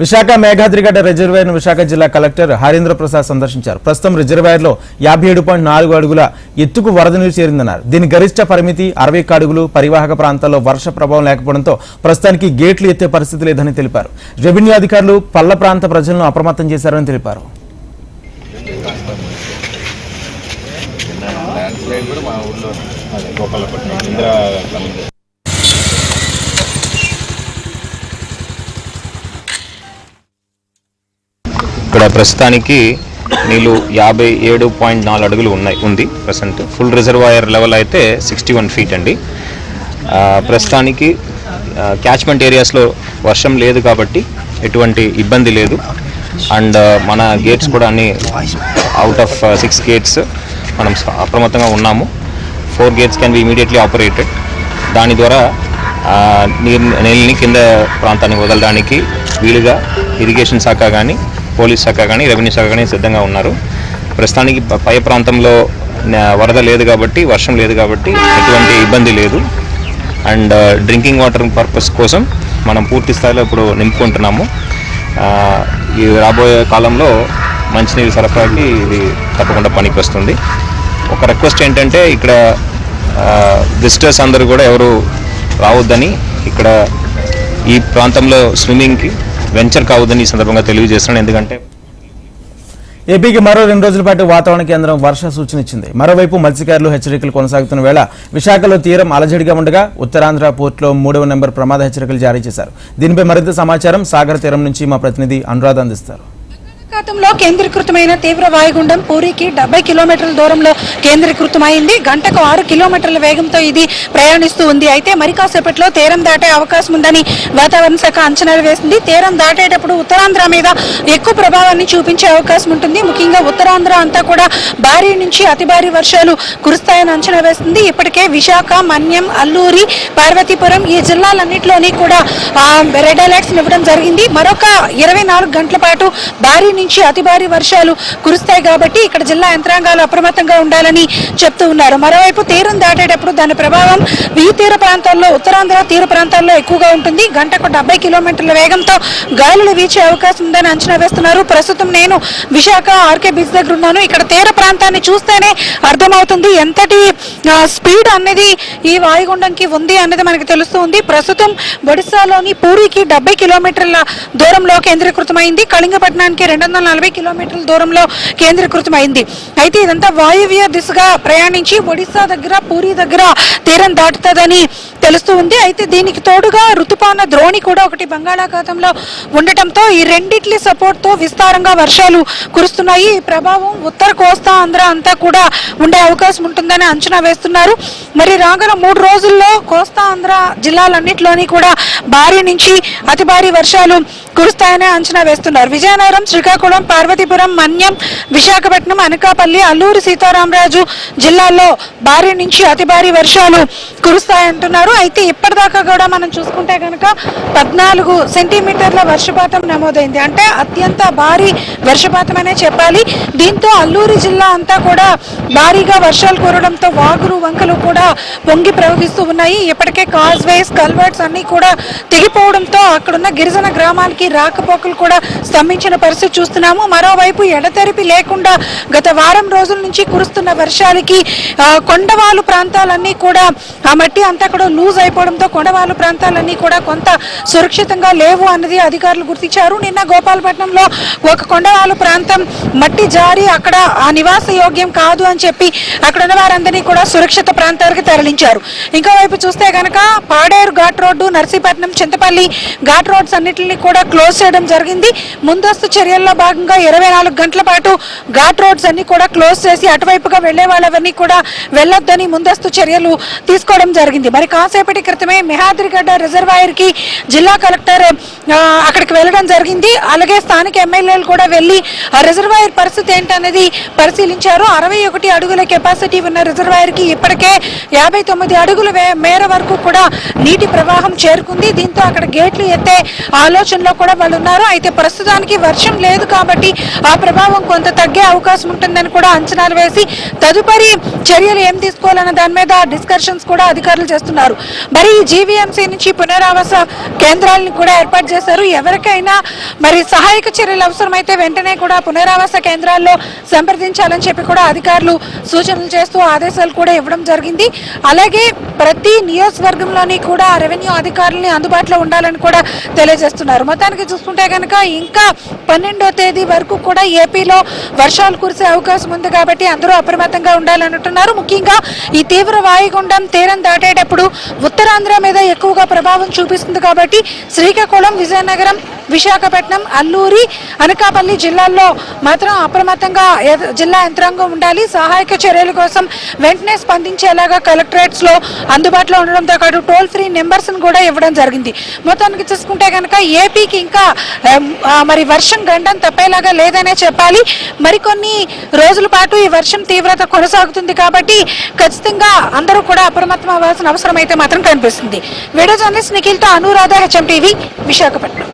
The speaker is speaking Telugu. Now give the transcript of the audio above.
విశాఖ మేఘాద్రిగడ్డ రిజర్వాయర్ను విశాఖ జిల్లా కలెక్టర్ హరీంద్ర ప్రసాద్ సందర్శించారు. ప్రస్తుతం రిజర్వాయర్లో యాభై ఏడు పాయింట్ నాలుగు అడుగుల ఎత్తుకు వరద నీరు చేరిందన్నారు. దీని గరిష్ట పరిమితి అరవై అడుగులు పరివాహక ప్రాంతాల్లో వర్ష ప్రభావం లేకపోవడంతో ప్రస్తుతానికి గేట్లు ఎత్తే పరిస్థితి లేదని తెలిపారు. రెవెన్యూ అధికారులు పల్ల ప్రాంత ప్రజలను అప్రమత్తం చేశారని తెలిపారు. ల్యాండ్ స్లైడ్ కూడా మా ఊళ్ళో గోపాలపట్నం ఇందిరా ఇక్కడ ప్రస్తుతానికి నీళ్ళు యాభై ఏడు పాయింట్ నాలుగు అడుగులు ఉన్నాయి ఉంది ప్రజెంట్ ఫుల్ రిజర్వాయర్ లెవెల్ అయితే సిక్స్టీ వన్ ఫీట్ అండి ప్రస్తుతానికి క్యాచ్మెంట్ ఏరియాస్లో వర్షం లేదు కాబట్టి ఎటువంటి ఇబ్బంది లేదు. అండ్ మన గేట్స్ కూడా అన్ని అవుట్ ఆఫ్ సిక్స్ గేట్స్ మనం అప్రమత్తంగా ఉన్నాము. Four gates can be immediately operated దాని ద్వారా నీరు నీళ్ళని కింద ప్రాంతానికి వదలడానికి వీలుగా ఇరిగేషన్ శాఖ కానీ పోలీస్ శాఖ కానీ రెవెన్యూ శాఖ కానీ సిద్ధంగా ఉన్నారు. ప్రస్తుతానికి పై ప్రాంతంలో వరద లేదు కాబట్టి వర్షం లేదు కాబట్టి ఎటువంటి ఇబ్బంది లేదు. అండ్ డ్రింకింగ్ వాటర్ పర్పస్ కోసం మనం పూర్తి స్థాయిలో ఇప్పుడు నింపుకుంటున్నాము. ఈ రాబోయే కాలంలో మంచినీరు సరఫరాకి ఇది తప్పకుండా పనికి వస్తుంది ఒక రిక్వెస్ట్ ఏంటంటే ఇక్కడ విజిటర్స్ అందరూ కూడా ఎవరు రావద్దని ఇక్కడ ఈ ప్రాంతంలో స్విమ్మింగ్కి వెంచర్ కావద్దని ఈ సందర్భంగా తెలియజేస్తున్నాను. ఎందుకంటే ఏపీకి మరో రెండు రోజుల పాటు వాతావరణ కేంద్రం వర్ష సూచన ఇచ్చింది. మరోవైపు మత్స్యకారులు హెచ్చరికలు కొనసాగుతున్న వేళ విశాఖలో తీరం అలజడిగా ఉండగా ఉత్తరాంధ్ర పోర్టులో మూడవ నెంబర్ ప్రమాద హెచ్చరికలు జారీ చేశారు. దీనిపై మరింత సమాచారం సాగర్ తీరం నుంచి మా ప్రతినిధి అనురాధ అందిస్తారు. బంగాళాఖాతంలో కేంద్రీకృతమైన తీవ్ర వాయుగుండం పూరికి డెబ్బై కిలోమీటర్ల దూరంలో కేంద్రీకృతమైంది. గంటకు ఆరు కిలోమీటర్ల వేగంతో ఇది ప్రయాణిస్తూ ఉంది. అయితే మరి కాసేపట్లో తీరం దాటే అవకాశం ఉందని వాతావరణ శాఖ అంచనాలు వేసింది. తీరం దాటేటప్పుడు ఉత్తరాంధ్ర మీద ఎక్కువ ప్రభావాన్ని చూపించే అవకాశం ఉంటుంది. ముఖ్యంగా ఉత్తరాంధ్ర అంతా కూడా భారీ నుంచి అతి భారీ వర్షాలు కురుస్తాయని అంచనా వేస్తుంది ఇప్పటికే విశాఖ మన్యం అల్లూరి పార్వతీపురం ఈ జిల్లాలన్నింటిలోని కూడా రెడ్ అలర్ట్స్ ఇవ్వడం జరిగింది. మరొక ఇరవై నాలుగు గంటల పాటు భారీ నుంచి అతి భారీ వర్షాలు కురుస్తాయి కాబట్టి ఇక్కడ జిల్లా యంత్రాంగాలు అప్రమత్తంగా ఉండాలని చెప్తూ ఉన్నారు. మరోవైపు తీరం దాటేటప్పుడు దాని ప్రభావం ఈ తీర ప్రాంతాల్లో ఉత్తరాంధ్ర తీర ప్రాంతాల్లో ఎక్కువగా ఉంటుంది. గంటకు డెబ్బై కిలోమీటర్ల వేగంతో గాలులు వీచే అవకాశం ఉందని అంచనా వేస్తున్నారు. ప్రస్తుతం నేను విశాఖ ఆర్కే బీచ్ దగ్గర ఉన్నాను. ఇక్కడ తీర ప్రాంతాన్ని చూస్తేనే అర్థమవుతుంది ఎంతటి స్పీడ్ అనేది ఈ వాయుగుండంకి ఉంది అన్నది మనకి తెలుస్తుంది ప్రస్తుతం ఒడిశాలోని పూరికి డెబ్బై కిలోమీటర్ల దూరంలో కేంద్రీకృతమైంది. కళింగపట్నానికి రెండు వందల నలభై కిలోమీటర్ల దూరంలో కేంద్రీకృతమైంది. అయితే ఇదంతా వాయువ్య దిశగా ప్రయాణించి ఒడిశా దగ్గర పూరి దగ్గర తీరం దాటుతుందని తెలుస్తూ ఉంది. అయితే దీనికి తోడుగా రుతుపాన ద్రోణి కూడా ఒకటి బంగాళాఖాతంలో ఉండటంతో ఈ రెండింటి సపోర్ట్తో విస్తారంగా వర్షాలు కురుస్తున్నాయి. ఈ ప్రభావం ఉత్తర కోస్తా ఆంధ్ర అంతా కూడా ఉండే అవకాశం ఉంటుందని అంచనా వేస్తున్నారు. మరి రాగల మూడు రోజుల్లో కోస్తా ఆంధ్ర జిల్లాలన్నింటిలోని కూడా భారీ నుంచి అతి భారీ వర్షాలు కురుస్తాయని అంచనా వేస్తున్నారు. విజయనగరం శ్రీకాకుళం పార్వతీపురం మన్యం విశాఖపట్నం అనకాపల్లి అల్లూరు సీతారామరాజు జిల్లాల్లో భారీ నుంచి అతి భారీ వర్షాలు కురుస్తాయంటున్నారు. అయితే ఇప్పటిదాకా కూడా మనం చూసుకుంటే కనుక పద్నాలుగు సెంటీమీటర్ల వర్షపాతం నమోదైంది. అంటే అత్యంత భారీ వర్షపాతం అనే చెప్పాలి. దీంతో అల్లూరి జిల్లా అంతా కూడా భారీగా వర్షాలు కురవడంతో వాగులు వంకలు కూడా పొంగి ప్రవహిస్తూ ఉన్నాయి. ఇప్పటికే కాజ్వేస్ కల్వర్ట్స్ అన్ని కూడా తెగిపోవడంతో అక్కడున్న గిరిజన గ్రామానికి రాకపోకలు కూడా స్తంభించిన పరిస్థితి చూస్తున్నాము. మరోవైపు ఎడతెరిపి లేకుండా గత వారం రోజుల నుంచి కురుస్తున్న వర్షాలకి కొండవాలు ప్రాంతాలన్నీ కూడా ఆ మట్టి అంతా కూడా లూజ్ అయిపోవడంతో కొండవాళ్ళు ప్రాంతాలన్నీ కూడా కొంత సురక్షితంగా లేవు అన్నది అధికారులు గుర్తించారు. నిన్న గోపాలపట్నంలో ఒక కొండవాలు ప్రాంతం మట్టి జారి అక్కడ ఆ నివాస యోగ్యం కాదు అని చెప్పి అక్కడ ఉన్న వారందరినీ కూడా సురక్షిత ప్రాంతాలకు తరలించారు. ఇంకోవైపు చూస్తే కనుక పాడేరు ఘాట్ రోడ్డు నర్సీపట్నం చింతపల్లి ఘాట్ రోడ్స్ అన్నింటినీ కూడా క్లోజ్ చేయడం జరిగింది. ముందస్తు చర్యల్లో భాగంగా ఇరవై నాలుగు గంటల పాటు ఘాట్ రోడ్స్ అన్ని కూడా క్లోజ్ చేసి అటువైపుగా వెళ్ళే వాళ్ళవన్నీ కూడా వెళ్ళొద్దని ముందస్తు చర్యలు తీసుకోవడం జరిగింది. మరి కాస్త కాసేపటి క్రితమే మెహాద్రిగడ్డ రిజర్వాయర్కి జిల్లా కలెక్టర్ అక్కడికి వెళ్ళడం జరిగింది. అలాగే స్థానిక ఎమ్మెల్యేలు కూడా వెళ్ళి ఆ రిజర్వాయర్ పరిస్థితి ఏంటనేది పరిశీలించారు. అరవై ఒకటి అడుగుల కెపాసిటీ ఉన్న రిజర్వాయర్కి ఇప్పటికే యాభై తొమ్మిది అడుగుల వే- మేర వరకు కూడా నీటి ప్రవాహం చేరుకుంది. దీంతో అక్కడ గేట్లు ఎత్తే ఆలోచనలో కూడా వాళ్ళు ఉన్నారు. అయితే ప్రస్తుతానికి వర్షం లేదు కాబట్టి ఆ ప్రభావం కొంత తగ్గే అవకాశం ఉంటుందని కూడా అంచనాలు వేసి తదుపరి చర్యలు ఏం తీసుకోవాలన్న దాని మీద డిస్కషన్స్ కూడా అధికారులు చేస్తున్నారు. మరి జీవీఎంసీ నుంచి పునరావాస కేంద్రాలను కూడా ఏర్పాటు చేశారు. ఎవరికైనా మరి సహాయక చర్యలు అవసరమైతే వెంటనే కూడా పునరావాస కేంద్రాల్లో సంప్రదించాలని చెప్పి కూడా అధికారులు సూచనలు చేస్తూ ఆదేశాలు కూడా ఇవ్వడం జరిగింది. అలాగే ప్రతి నియోజకవర్గంలోని కూడా రెవెన్యూ అధికారులని అందుబాటులో ఉండాలని కూడా తెలియజేస్తున్నారు. మొత్తానికి చూసుకుంటే కనుక ఇంకా పన్నెండో తేదీ వరకు కూడా ఏపీలో వర్షాలు కురిసే అవకాశం ఉంది కాబట్టి అందరూ అప్రమత్తంగా ఉండాలంటున్నారు ముఖ్యంగా ఈ తీవ్ర వాయుగుండం తీరం దాటేటప్పుడు ఉత్తరాంధ్ర మీద ఎక్కువగా ప్రభావం చూపిస్తుంది కాబట్టి శ్రీకాకుళం విజయనగరం విశాఖపట్నం అల్లూరి అనకాపల్లి జిల్లాల్లో మాత్రం అప్రమత్తంగా జిల్లా యంత్రాంగం ఉండాలి. సహాయక చర్యల కోసం వెంటనే స్పందించేలాగా కలెక్టరేట్స్లో అందుబాటులో ఉండడంతో పాటు టోల్ ఫ్రీ నెంబర్స్ కూడా ఇవ్వడం జరిగింది. మొత్తానికి చూసుకుంటే కనుక ఏపీకి ఇంకా మరి వర్షం గండం తప్పేలాగా లేదనే చెప్పాలి. మరికొన్ని రోజుల పాటు ఈ వర్షం తీవ్రత కొనసాగుతుంది కాబట్టి ఖచ్చితంగా అందరూ కూడా అప్రమత్తం అవ్వాల్సిన అవసరం అయితే మాత్రం కనిపిస్తుంది. వీడియో జర్నలిస్ట్ నిఖిల్తో అనురాధ హెచ్ఎం టీవీ విశాఖపట్నం.